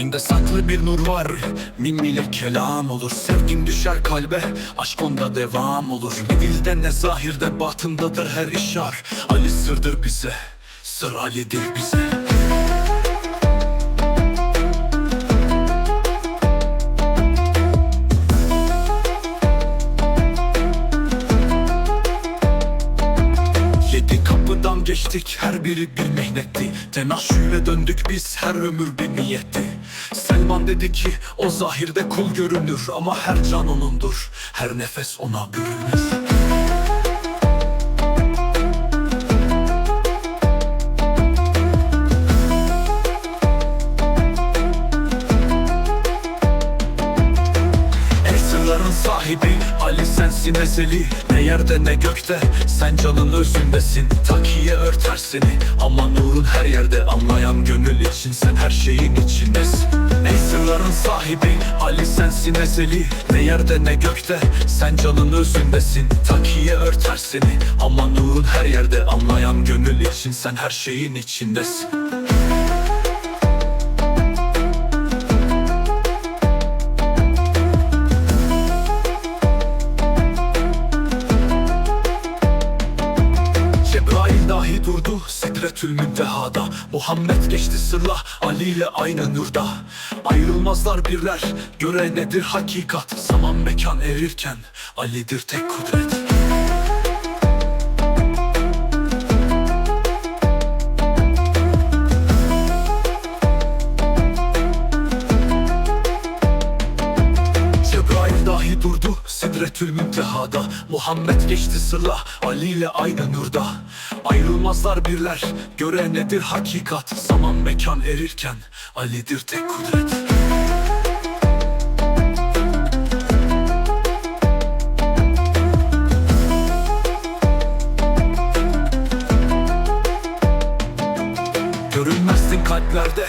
Gizli bir nur var. Mimmiyle kelam olur. Sevgin düşer kalbe Aşk onda devam olur. Ne dilde ne zahirde batındadır her işar. Ali sırdır bize Sır Ali'dir bize. Yedi kapıdan geçtik her biri bir mehnetti. Tenaşüyle döndük biz her ömür bir niyetti Selman dedi ki o zahirde kul görünür Ama her can onundur. Her nefes ona bürünür. Sahibi Ali sensin ezeli. Ne yerde ne gökte sen canın özündesin. Takiye örter seni ama nurun her yerde. Anlayan gönül için sen her şeyin içindesin. Ey sırların sahibi Ali sensin ezeli. Ne yerde ne gökte sen canın özündesin. Takiye örter seni ama nurun her yerde. Anlayan gönül için sen her şeyin içindesin durdu Sidretül Münteha'da Muhammed geçti sırla Ali ile aynı nurda. Ayrılmazlar birler Göre nedir hakikat? Zaman mekan erirken Ali'dir tek kudret. Dahi durdu Sidretül Münteha'da Muhammed geçti sırla Ali ile aynı nurda. Ayrılmazlar birler Göre nedir hakikat? Zaman mekan erirken Ali'dir tek kudret Görünmezdin kalplerde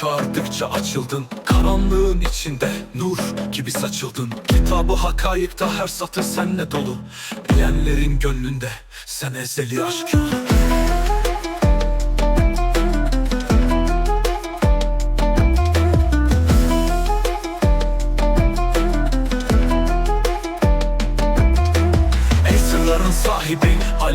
Çağırdıkça açıldın. Karanlığın içinde nur gibi saçıldın. Kitabı hakayıkta her satır senle dolu. Bilenlerin gönlünde sen ezeli aşk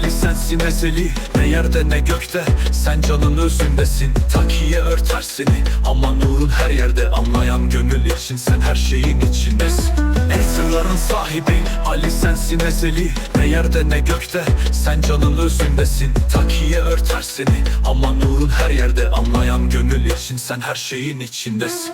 Ali sensin ezeli. Ne yerde ne gökte sen canın özündesin. Takiye örter seni ama nurun her yerde. Anlayan gönül için sen her şeyin içindesin. Ey sırların sahibi Ali sensin ezeli. Ne yerde ne gökte sen canın özündesin. Takiye örter seni ama nurun her yerde. Anlayan gönül için sen her şeyin içindesin